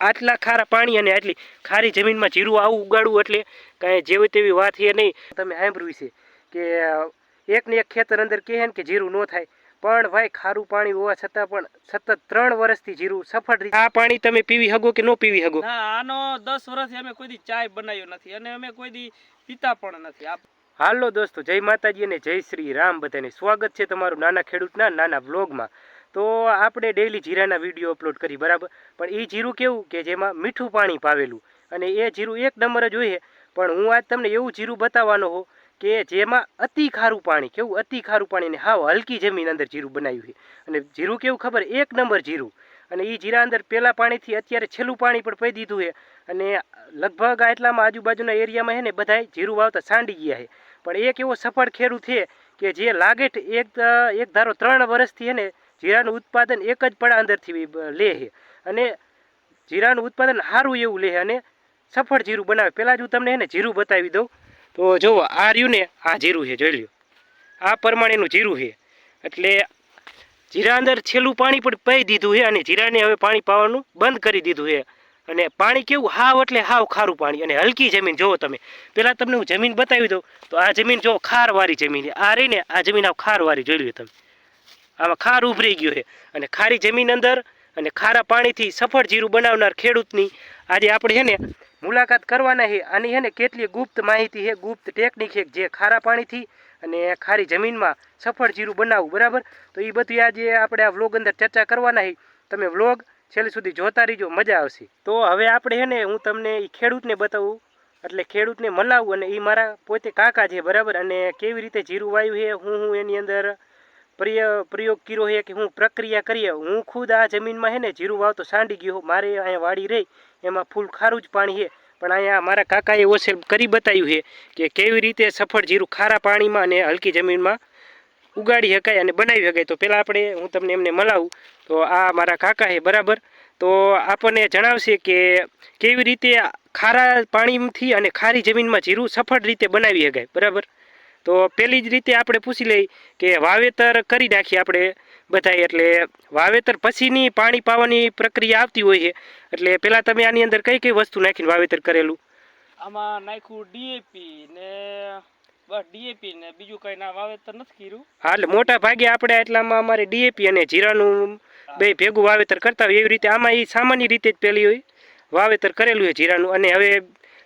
આટલા ખારા પાણી અને આટલી ખારી જમીનમાં જીરું આવું ઉગાડવું એટલે કાંઈ જેવી તેવી વાત એ નહીં. તમે સાંભળ્યું છે કે એક ને એક ખેતર અંદર કહે ને કે જીરું ન થાય. પણ ભાઈ ખારું પાણી હોવા છતાં પણ સતત ત્રણ વર્ષથી જીરું સફળ રીતે આ પાણી તમે પીવી હગો કે ન પીવી હગો? ના આનો દસ વર્ષથી અમે કોઈ દી ચાય બનાવ્યો નથી અને અમે કોઈ દી પીતા પણ નથી. હાલો દોસ્તો જય માતાજી અને જય શ્રી રામ બધાને. સ્વાગત છે તમારું નાના ખેડૂતના નાના વ્લોગમાં. તો આપણે ડેઈલી જીરાના વીડિયો અપલોડ કરી, બરાબર? પણ એ જીરું કેવું કે જેમાં મીઠું પાણી પાવેલું અને એ જીરું એક નંબર જ હોય. પણ હું આજ તમને એવું જીરું બતાવવાનો હો કે જેમાં અતિ ખારું પાણી, કેવું? અતિ ખારું પાણી ને હાવ હલકી જમીન અંદર જીરું બનાવ્યું છે. અને જીરું કેવું ખબર? એક નંબર જીરું. અને એ જીરા અંદર પહેલાં પાણીથી અત્યારે છેલ્લું પાણી પણ પી દીધું છે. અને લગભગ આટલામાં આજુબાજુના એરિયામાં છે ને બધાય જીરું વાવતા સાંડી ગયા છે. પણ એક એવો સફળ ખેડૂત છે કે જે લાગે એક એક ધારો ત્રણ વર્ષથી છે ને જીરાનું ઉત્પાદન એક જ પડા અંદરથી લે છે. અને જીરાનું ઉત્પાદન સારું એવું લે અને સફળ જીરું બનાવે. પહેલાં જ હું તમને એને જીરું બતાવી દઉં. તો જુઓ, આ રહ્યું ને, આ જીરું છે, જોઈ લો આ પ્રમાણેનું જીરું છે. એટલે જીરા અંદર છેલ્લું પાણી પણ પી દીધું છે અને જીરાને હવે પાણી પાવાનું બંધ કરી દીધું છે. અને પાણી કેવું હાવ એટલે હાવ ખારું પાણી. અને હલકી જમીન જુઓ તમે. પહેલાં તમને હું જમીન બતાવી દઉં. તો આ જમીન જો ખારવાળી જમીન આ રહીને આ જમીન આવ ખારવાળી, જોઈ લ્યો તમે. આમાં ખાર ઉભરી ગયો છે. અને ખારી જમીન અંદર અને ખારા પાણીથી સફળ જીરું બનાવનાર ખેડૂતની આજે આપણે છે ને મુલાકાત કરવાના છે. આની છે ને કેટલી ગુપ્ત માહિતી છે, ગુપ્ત ટેકનિક છે જે ખારા પાણીથી અને ખારી જમીનમાં સફળ જીરું બનાવવું, બરાબર? તો એ બધી આજે આપણે આ વ્લોગ અંદર ચર્ચા કરવાના છે. તમે વ્લોગ છેલ્લે સુધી જોતા રહીજો, મજા આવશે. તો હવે આપણે છે ને હું તમને એ ખેડૂતને બતાવું, એટલે ખેડૂતને મલાવું અને એ મારા પોતે કાકા છે, બરાબર? અને કેવી રીતે જીરું વાવ્યું છે, હું હું એની અંદર પ્રિય, પ્રયોગ કર્યો છે કે હું પ્રક્રિયા કરીએ. હું ખુદ આ જમીનમાં છે ને જીરું વાવતો સાંડી ગયો મારે અહીંયા વાડી રહી. એમાં ફૂલ ખારું જ પાણી છે. પણ અહીંયા મારા કાકાએ ઓછે કરી બતાવ્યું છે કે કેવી રીતે સફળ જીરું ખારા પાણીમાં અને હલકી જમીનમાં ઉગાડી શકાય અને બનાવી શકાય. તો પહેલાં આપણે, હું તમને એમને મલાવું. તો આ મારા કાકા છે, બરાબર? તો આપણને જણાવશે કે કેવી રીતે ખારા પાણીથી અને ખારી જમીનમાં જીરું સફળ રીતે બનાવી શકાય. બરાબર? તો પહેલી જ રીતે આપણે પૂછી લઈ કે વાવેતર કરી નાખીએ આપણે બધાય એટલે વાવેતર પછીની પાણી પાવાની પ્રક્રિયા આવતી હોય છે. એટલે પહેલાં તમે આની અંદર કઈ કઈ વસ્તુ નાખીને વાવેતર કરેલું? આમાં નાખ્યું ડીએપી ને બસ ડીએપી ને બીજું કઈ ના વાવેતર નથી કર્યું. હા એટલે મોટા ભાગે આપણે એટલામાં અમારે ડીએપી અને જીરાનું બે ભેગું વાવેતર કરતા હોય એવી રીતે આમાં એ સામાન્ય રીતે જ પેલી હોય. વાવેતર કરેલું છે જીરાનું. અને હવે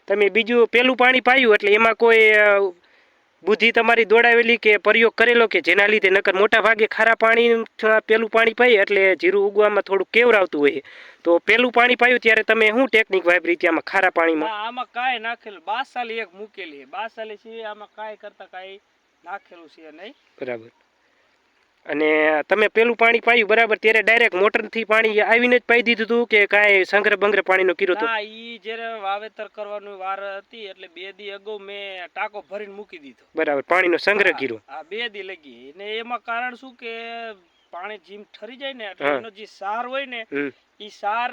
તમે બીજું પેલું પાણી પાયું એટલે એમાં કોઈ બુદ્ધિ તમારી દોડાવેલી કે પ્રયોગ કરેલો કે જેના લીધે નકર મોટા ભાગે ખારા પાણી પેલું પાણી પાઈ એટલે જીરું ઉગવામાં થોડું કેવરાવતું હોય. તો પેલું પાણી પાયું ત્યારે તમે શું ટેકનિક વાપરી આમાં ખારા પાણીમાં? આમાં કાંઈ નાખેલું બાસાલી એક મૂકેલી છે. બાસાલી છે આમાં કાંઈ કરતા કાંઈ નાખેલું છે નહીં. બરાબર. અને તમે પેલું પાણી પાયું બરાબર ત્યારે ડાયરેક્ટ મોટરથી પાણી આવીને જ પાઈ દીધું હતું કે કાંઈ સંગ્રહ બંગ્રહ પાણીનો કર્યો હતો ઈ જ્યારે વાવેતર કરવાની વાર હતી એટલે બે દી અગાઉ મેં ટાંકો ભરીને મૂકી દીધો. બરાબર પાણીનો સંગ્રહ કર્યો હા બે દી લગી. ને એમાં કારણ શું કે પાણી જીમ ઠરી જાય ને એટલે એનો જે સાર હોય ને એ ઈ સાર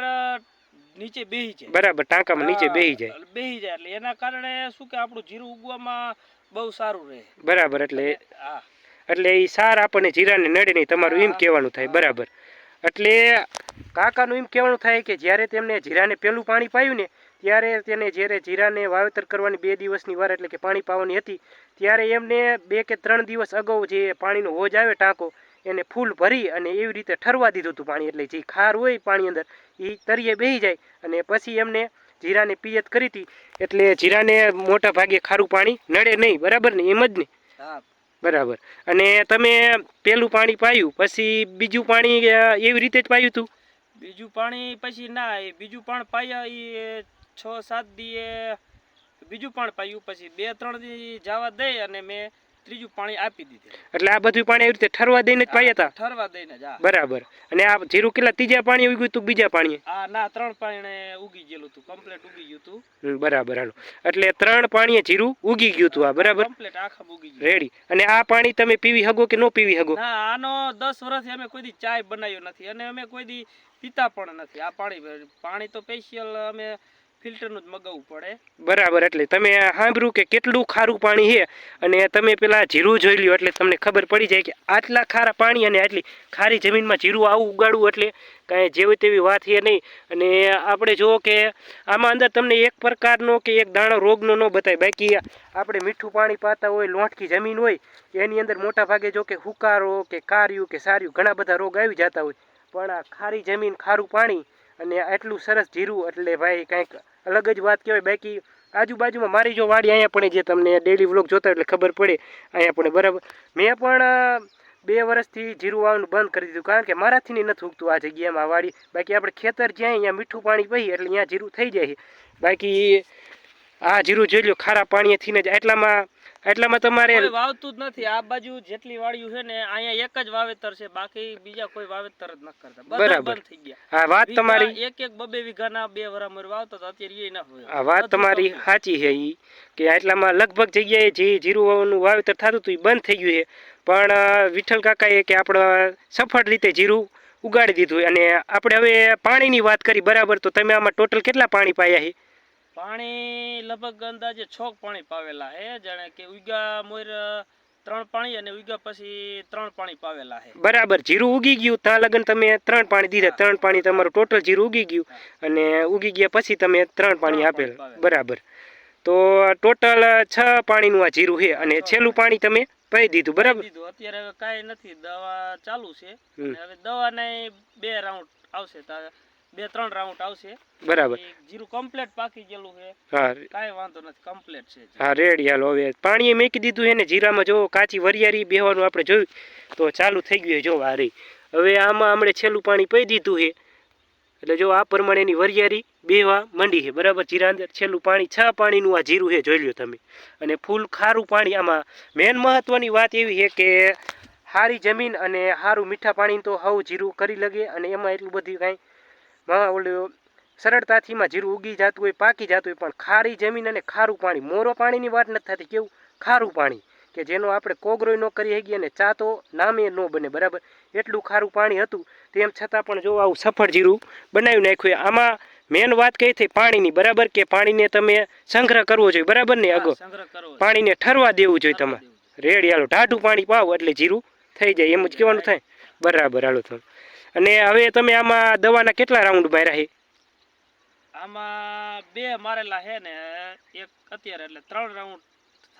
નીચે બેહી જાય. બરાબર ટાંકામાં નીચે બેહી જાય. બેહી જાય એટલે એના કારણે શું કે આપણું જીરું ઉગવામાં બહુ સારું રહે. બરાબર એટલે હા. એટલે એ સાર આપણને જીરાને નડે નહીં, તમારું એમ કહેવાનું થાય, બરાબર. એટલે કાકાનું એમ કહેવાનું થાય કે જ્યારે તેમને જીરાને પેલું પાણી પાયું ને, ત્યારે તેને જ્યારે જીરાને વાવેતર કરવાની બે દિવસની વાર એટલે કે પાણી પાવાની હતી, ત્યારે એમને બે કે ત્રણ દિવસ અગાઉ જે પાણીનો હોજ આવે ટાંકો, એને ફૂલ ભરી અને એવી રીતે ઠરવા દીધું હતું પાણી, એટલે જે ખાર હોય પાણી અંદર એ તરીએ બેહી જાય અને પછી એમને જીરાને પિયત કરી હતી, એટલે જીરાને મોટા ભાગે ખારું પાણી નડે નહીં, બરાબર ને, એમ જ ને? બરાબર. અને તમે પેલું પાણી પાયું, પછી બીજું પાણી એવી રીતે જ પાયું હતું બીજું પાણી પછી ના, એ બીજું પણ પાયા એ, છ, સાત દીએ બીજું પણ પાયું, પછી બે, ત્રણ દી જવા દઈ અને મેં ત્રીજું પાણી આપી દીધું. એટલે આ બધું પાણી એવી રીતે ઠરવા દઈને જ પાયા હતા ઠરવા દઈને જ બરાબર. અને આ જીરું કેટલા? ત્રીજા પાણી ઉગ્યું હતું બીજા પાણી આ ના ત્રણ પાણી ઉગી ગયેલું હતું કમ્પ્લીટ ઉગી ગયું હતું બરાબર હાલો. એટલે ત્રણ પાણીએ જીરું ઉગી ગયું હતું આ બરાબર? કમ્પ્લીટ આખા ઉગી ગયું. રેડી અને આ પાણી તમે પીવી હગો કે ન પીવી હગો? ના આનો દસ વર્ષથી અમે કોઈ દી ચાય બનાવ્યો નથી. અને અમે કોઈ દી પીતા પણ નથી. આ પાણી પાણી તો સ્પેશિયલ અમે ફિલ્ટરનું જ મગાવવું પડે. બરાબર, એટલે તમે સાંભળ્યું કે કેટલું ખારું પાણી છે અને તમે પેલા જીરું જોઈ લ્યો, એટલે તમને ખબર પડી જાય કે આટલા ખારા પાણી અને આટલી ખારી જમીનમાં જીરું આવું ઉગાડવું એટલે કાંઈ જેવી તેવી વાત છે નહીં. અને આપણે જુઓ કે આમાં અંદર તમને એક પ્રકારનો કે એક દાણો રોગનો ન બતાય. બાકી આપણે મીઠું પાણી પાતા હોય લોટકી જમીન હોય, એની અંદર મોટા ભાગે જો કે હુકારો કે કાર્યું કે સાર્યું ઘણા બધા રોગ આવી જતા હોય. પણ આ ખારી જમીન, ખારું પાણી અને આટલું સરસ જીરું એટલે ભાઈ કાંઈક અલગ જ વાત કહેવાય. બાકી આજુબાજુમાં મારી જો વાડી અહીંયા પણ જે તમને ડેલી વ્લોગ જોતા એટલે ખબર પડે. અહીંયા પણ બરાબર. મેં પણ બે વર્ષથી જીરું વાવવાનું બંધ કરી દીધું. કારણ કે મારાથી નથી ઉગતું આ જગ્યામાં વાડી. બાકી આપણે ખેતર જ્યાં અહીંયા મીઠું પાણી પહી એટલે અહીંયા જીરું થઈ જાય બાકી આ જીરું જોઈ લો ખારા પાણીથી જ. એટલામાં એટલામાં તમારે વાવતું જ નથી. આ બાજુ જેટલી વાળ્યું છે ને અહીંયા એક જ વાવેતર છે. બાકી બીજા કોઈ વાવેતર જ ન કરતા. બરાબર. થઈ ગયા. હા વાત તમારી એક એક બબે વીઘાના બે વરામર વાવતા તો અત્યારે એ ના હોય. આ વાત તમારી સાચી છે ઈ કે આટલામાં લગભગ જગ્યાએ જે જીરું વાવવાનું વાવેતર થતું હતું એ બંધ થઈ ગયું છે. પણ વિઠ્ઠલ કાકાએ કે આપણે સફળ રીતે જીરું ઉગાડી દીધું અને આપણે હવે પાણીની વાત કરી બરાબર તો તમે આમાં ટોટલ કેટલા પાણી પાયા છે? પાણી લગભગ અંદાજે છોક પાણી પાવેલા હે જાણે કે ઉગા મોર ત્રણ પાણી અને ઉગ્યા પછી ત્રણ પાણી પાવેલા હે. બરાબર જીરું ઉગી ગયું ત્યાં લગન તમે ત્રણ પાણી દીધા ત્રણ પાણી તમારું ટોટલ જીરું ઉગી ગયું અને ઉગી ગયા પછી તમે ત્રણ પાણી આપેલ. બરાબર. તો ટોટલ છ પાણીનું આ જીરું છે અને છેલ્લું પાણી. તમે પાઈ દીધું બરાબર? અત્યારે હવે કાંઈ નથી દવા ચાલુ છે. હવે દવા નહીં બે રાઉન્ડ આવશે તા- બે ત્રણ રાઉન્ડ આવશે. બરાબર. જીરું કમ્પ્લીટ પાકી ગયેલું છે. હા. કાંઈ વાંધો નથી કમ્પ્લીટ છે હા રેડી હાલો હવે. પાણીએ મેકી દીધું છે ને જીરામાં જો કાચી વરિયાળી બેહવાનું આપણે જોયું તો ચાલુ થઈ ગયું છે જો આ હવે આમાં આપણે છેલ્લું પાણી પી દીધું છે. એટલે જો આ પ્રમાણેની વરિયાળી બેવા મંડી છે. બરાબર જીરા અંદર છેલ્લું પાણી છ પાણીનું આ જીરું છે જોઈ લ્યો તમે. અને ફૂલ ખારું પાણી આમાં. મેન મહત્વની વાત એવી છે કે સારી જમીન અને સારું મીઠા પાણી તો હવું જીરું કરી લગે અને એમાં એટલું બધું કાંઈ ઓલું સરળતાથી માં જીરું ઉગી જતું હોય પાકી જતું હોય પણ ખારી જમીન અને ખારું પાણી મોરો પાણીની વાત નથી થતી. કેવું? ખારું પાણી કે જેનો આપણે કોગરોય ન કરી શકીએ અને ચા તો નામે ન બને બરાબર? એટલું ખારું પાણી હતું તેમ છતાં પણ જો આવું સફળ જીરું બનાવી નાખ્યું આમાં મેન વાત કઈ થઈ? પાણીની બરાબર? કે પાણીને તમે સંગ્રહ કરવો જોઈએ બરાબર ને આગળ અગો. પાણીને ઠરવા દેવું જોઈએ તમારે. રેડી હાલો ટાઢું પાણી પાવ એટલે જીરું થઈ જાય. એમ જ કહેવાનું થાય. બરાબર હાલો તમે અને હવે તમે આમાં દવાના કેટલા રાઉન્ડ માર્યા છે? આમાં બે મારેલા છે ને એક અત્યારે એટલે ત્રણ રાઉન્ડ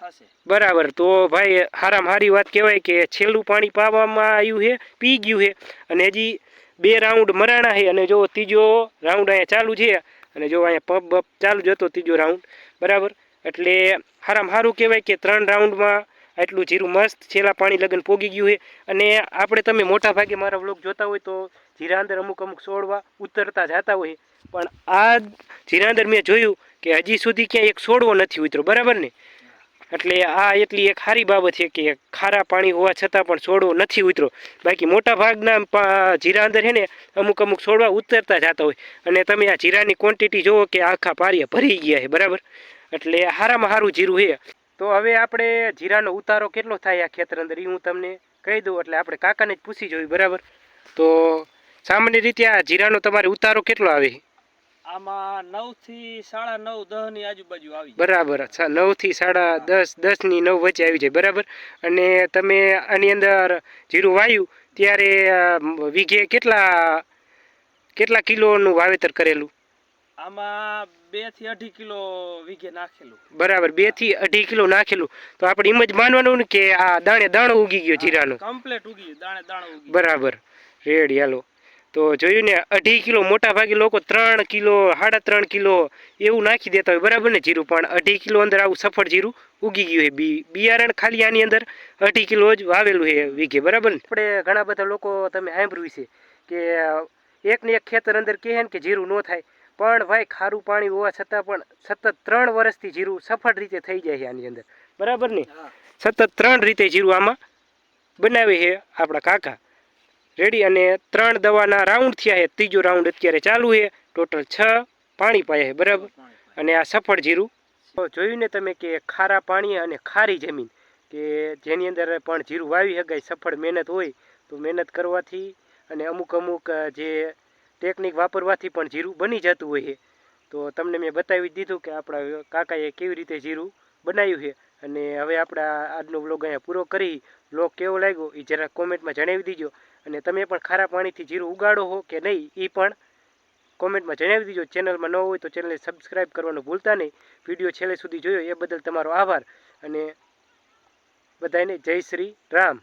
થશે. બરાબર તો ભાઈ હારામાં હારી વાત કહેવાય કે છેલ્લું પાણી પાવામાં આવ્યું છે પી ગયું છે અને હજી બે રાઉન્ડ મરાણા છે અને જો ત્રીજો રાઉન્ડ અહીંયા ચાલુ છે અને જો અહીંયા પબ બપ ચાલુ જ હતો ત્રીજો રાઉન્ડ બરાબર? એટલે હારામાં સારું કહેવાય કે ત્રણ રાઉન્ડમાં આટલું જીરું મસ્ત છેલ્લા પાણી લગન પોગી ગયું છે. અને આપણે તમે મોટા ભાગે મારા વ્લોગ જોતા હોય તો જીરા અંદર અમુક અમુક છોડવા ઉતરતા જતા હોય. પણ આ જીરા અંદર મેં જોયું કે હજી સુધી ક્યાંય એક છોડવો નથી ઉતરો બરાબર ને? એટલે આ એટલી એક સારી બાબત છે કે ખારા પાણી હોવા છતાં પણ છોડવો નથી ઉતરો બાકી મોટા ભાગના જીરા અંદર છે ને અમુક અમુક છોડવા ઉતરતા જતા હોય. અને તમે આ જીરાની ક્વોન્ટિટી જુઓ કે આખા પારિયા ભરી ગયા છે, બરાબર? એટલે સારામાં સારું જીરું છે. તો હવે આપણે જીરાનો ઉતારો કેટલો થાય આ ખેતર અંદર એ હું તમને કહી દઉં એટલે આપણે કાકાને જ પૂછી જોયું બરાબર? તો સામાન્ય રીતે આ જીરાનો તમારે ઉતારો કેટલો આવે? આમાં નવથી સાડા નવ દહની આજુબાજુ આવી બરાબર સા- નવથી સાડા દસ દસની નવ વચ્ચે આવી જાય બરાબર? અને તમે આની અંદર જીરું વાયું ત્યારે વીઘે કેટલા કેટલા કિલોનું વાવેતર કરેલું? આમાં બેથી અઢી કિલો વીઘે નાખેલું. બરાબર બેથી અઢી કિલો નાખેલું. તો આપણે એમ જ માનવાનું ને કે આ દાણે દાણો ઉગી ગયો જીરાનો. કમ્પ્લીટ ઉગી ગયું, દાણે દાણે ઉગી બરાબર. રેડ હાલો. તો જોયું ને અઢી કિલો મોટા ભાગે લોકો ત્રણ કિલો સાડા ત્રણ કિલો એવું નાખી દેતા હોય બરાબર ને જીરું? પણ અઢી કિલો અંદર આવું સફળ જીરું ઉગી ગયું છે. બી બિયારણ ખાલી આની અંદર અઢી કિલો જ વાવેલું છે વીઘે બરાબર ને? આપણે ઘણા બધા લોકો તમે સાંભળ્યું છે કે એક ને એક ખેતર અંદર કહે ને કે જીરું ન થાય. પણ ભાઈ ખારું પાણી હોવા છતાં પણ સતત ત્રણ વર્ષથી જીરું સફળ રીતે થઈ જાય છે આની અંદર. બરાબર ને? સતત ત્રણ રીતે જીરું આમાં બનાવે છે આપણા કાકા. રેડી અને ત્રણ દવાના રાઉન્ડ થયા છે. ત્રીજો રાઉન્ડ અત્યારે ચાલુ છે. ટોટલ છ પાણી પાયા છે. બરાબર? અને આ સફળ જીરું. તો જોયું ને તમે કે ખારા પાણી અને ખારી જમીન કે જેની અંદર પણ જીરું વાવી શકાય સફળ મહેનત હોય તો મહેનત કરવાથી અને અમુક અમુક જે ટેકનિક વાપરવાથી પણ જીરું બની જતું હોય છે. તો તમને મેં બતાવી દીધું કે આપણા કાકાએ કેવી રીતે જીરું બનાવ્યું છે. અને હવે આપણે આજનો વ્લોગ અહીંયા પૂરો કરી. વ્લોગ કેવો લાગ્યો એ જરા કોમેન્ટમાં જણાવી દીજો. અને તમે પણ ખારા પાણીથી જીરું ઉગાડો હો કે નહીં એ પણ કોમેન્ટમાં જણાવી દીજો. ચેનલમાં ન હોય તો ચેનલને સબસ્ક્રાઈબ કરવાનું ભૂલતા નહીં. વીડિયો છેલ્લે સુધી જોયો એ બદલ તમારો આભાર. અને બધાને જય શ્રી રામ.